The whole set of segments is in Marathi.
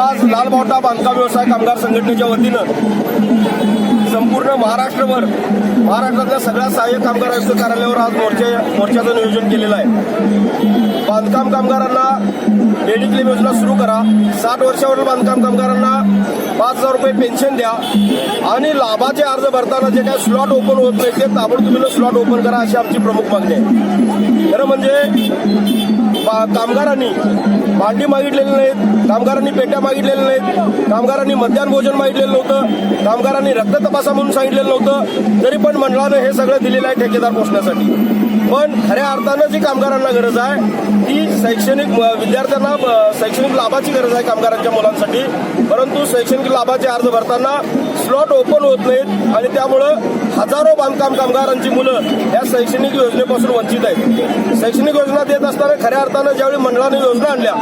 आज लालबावटा बांधकाम व्यवसाय कामगार संघटनेच्या वतीनं संपूर्ण महाराष्ट्रभर महाराष्ट्रातल्या सगळ्या सहाय्यक कामगार आयुक्त कार्यालयावर आज मोर्चे मोर्चाचं नियोजन केलेलं आहे. बांधकाम कामगारांना मेडिक्लेम योजना सुरू करा. साठ वर्षावरील बांधकाम कामगारांना पाच हजार रुपये पेन्शन द्या. आणि लाभाचे अर्ज भरताना जे काही स्लॉट ओपन होत नाही ते ताबडतोबीनं स्लॉट ओपन करा अशी आमची प्रमुख मागणी आहे. खरं म्हणजे कामगारांनी भांडी मागितलेली नाहीत कामगारांनी पेट्या मागितलेल्या नाहीत कामगारांनी मध्यान्ह भोजन मागितलेलं नव्हतं कामगारांनी रक्त तपासा म्हणून सांगितलेलं नव्हतं तरी पण मंडळानं हे सगळं दिलेलं आहे ठेकेदार पोचण्यासाठी पण खऱ्या अर्थानं जी कामगारांना गरज आहे ती शैक्षणिक विद्यार्थ्यांना शैक्षणिक लाभाची गरज आहे कामगारांच्या मुलांसाठी. परंतु शैक्षणिक लाभाचे अर्ज भरताना स्लॉट ओपन होत नाहीत आणि त्यामुळं हजारो बांधकाम कामगारांची मुलं या शैक्षणिक योजनेपासून वंचित आहेत. शैक्षणिक योजना देत असताना खऱ्या अर्थानं ज्यावेळी मंडळाने योजना आणल्या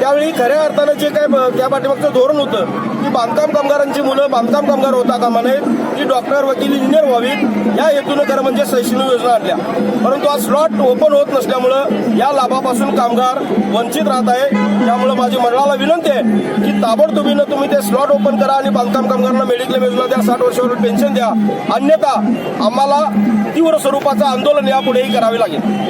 त्यावेळी खऱ्या अर्थानं जे काय ब- त्या पाठीमागचं धोरण होतं की बांधकाम कामगारांची मुलं बांधकाम कामगार होता कामा नयेत की डॉक्टर वकील इंजिनियर व्हावीत या हेतूनं खरं म्हणजे शैक्षणिक योजना आणल्या. परंतु आज स्लॉट ओपन होत नसल्यामुळं या लाभापासून कामगार वंचित राहत आहे. त्यामुळं माझी मंडळाला विनंती आहे की ताबडतोबीनं तुम्ही ते स्लॉट ओपन करा आणि बांधकाम कामगारांना मेडिक्लेम योजना द्या साठ वर्षावर पेन्शन द्या. अन्यथा आम्हाला तीव्र स्वरूपाचं आंदोलन यापुढेही करावे लागेल.